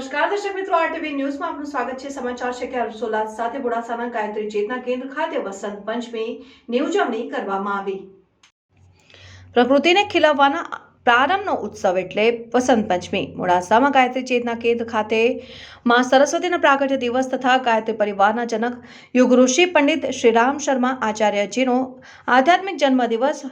નમસ્કાર, દર્શક મિત્રો આરટીવી ન્યૂઝમાં આપનું સ્વાગત છે. સમાચાર છે કે હર્ષોલ્લાસ સાથે બોડાસાના ગાયત્રી ચેતના કેન્દ્ર ખાતે વસંત પંચમીની ઉજવણી કરવામાં આવી. પ્રકૃતિને ખીલવવાના પ્રારંભનો ઉત્સવ એટલે વસંત પંચમી. મોડાસામાં ગાયત્રી ચેતના કેન્દ્ર ખાતે માં સરસ્વતીના પ્રાગટ્ય દિવસ તથા ગાયત્રી પરિવારના જનક યુગ ઋષિ પંડિત શ્રીરામ શર્મા આચાર્યજીનો આધ્યાત્મિક જન્મદિવસ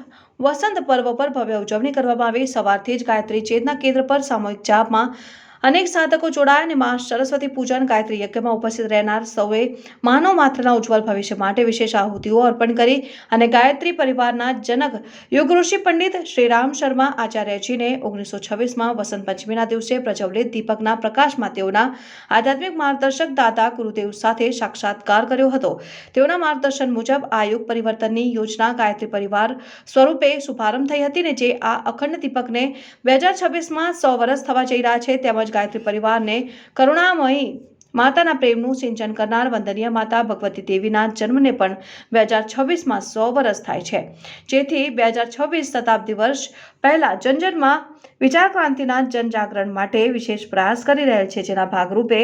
વસંત પર્વ પર ભવ્ય ઉજવણી કરવામાં આવી. સવારથી જ ગાયત્રી ચેતના કેન્દ્ર પર સામૂહિક જાપમાં અનેક સાધકો જોડાયા અને મા સરસ્વતી પૂજન ગાયત્રી યજ્ઞમાં ઉપસ્થિત રહેનાર સૌએ માનવ માત્રના ઉજ્જવળ ભવિષ્ય માટે વિશેષ આહુતિઓ અર્પણ કરી અને ગાયત્રી પરિવારના જનક યુગ ઋષિ પંડિત શ્રીરામ શર્મા આચાર્યજીને ઓગણીસો છવ્વીસમાં વસંત પંચમીના દિવસે પ્રજ્વલિત દીપકના પ્રકાશમાં તેઓના આધ્યાત્મિક માર્ગદર્શક દાદા ગુરુદેવ સાથે સાક્ષાત્કાર કર્યો હતો. તેઓના માર્ગદર્શન મુજબ આ યુગ પરિવર્તનની યોજના ગાયત્રી પરિવાર સ્વરૂપે શુભારંભ થઈ હતી ને જે આ અખંડ દીપકને બે હજાર છવ્વીસમાં સો વર્ષ થવા જઈ રહ્યા છે, તેમજ ગાયત્રી પરિવારને કરુણામયી માતાના પ્રેમનું સિંચન કરનાર વંદનીય માતા ભગવતી દેવીના જન્મને પણ બે હજાર છવ્વીસમાં સો વર્ષ થાય છે. જેથી બે હજાર છવ્વીસ શતાબ્દી વર્ષ પહેલા જનજનમાં વિચાર ક્રાંતિના જનજાગરણ માટે વિશેષ પ્રયાસ કરી રહેલ છે. જેના ભાગરૂપે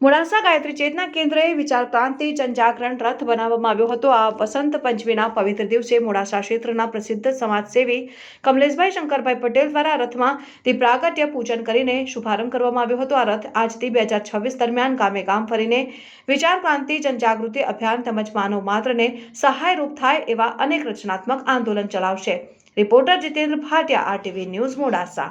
મોડાસા ગાયત્રી ચેતના કેન્દ્રએ વિચાર ક્રાંતિ જનજાગરણ રથ બનાવવામાં આવ્યો હતો. આ વસંત પંચમીના પવિત્ર દિવસે મોડાસા ક્ષેત્રના પ્રસિદ્ધ સમાજસેવી કમલેશભાઈ શંકરભાઈ પટેલ દ્વારા રથમાં તે પ્રાગટ્ય પૂજન કરીને શુભારંભ કરવામાં આવ્યો હતો. આ રથ આજથી બે હજાર છવ્વીસ દરમિયાન ગામે ગામ ફરીને વિચાર ક્રાંતિ જનજાગૃતિ અભિયાન તેમજ માનવ માત્રને સહાયરૂપ થાય એવા અનેક રચનાત્મક આંદોલન ચલાવશે. Reporter Jitendra Bhatia, RTV news, Modasa.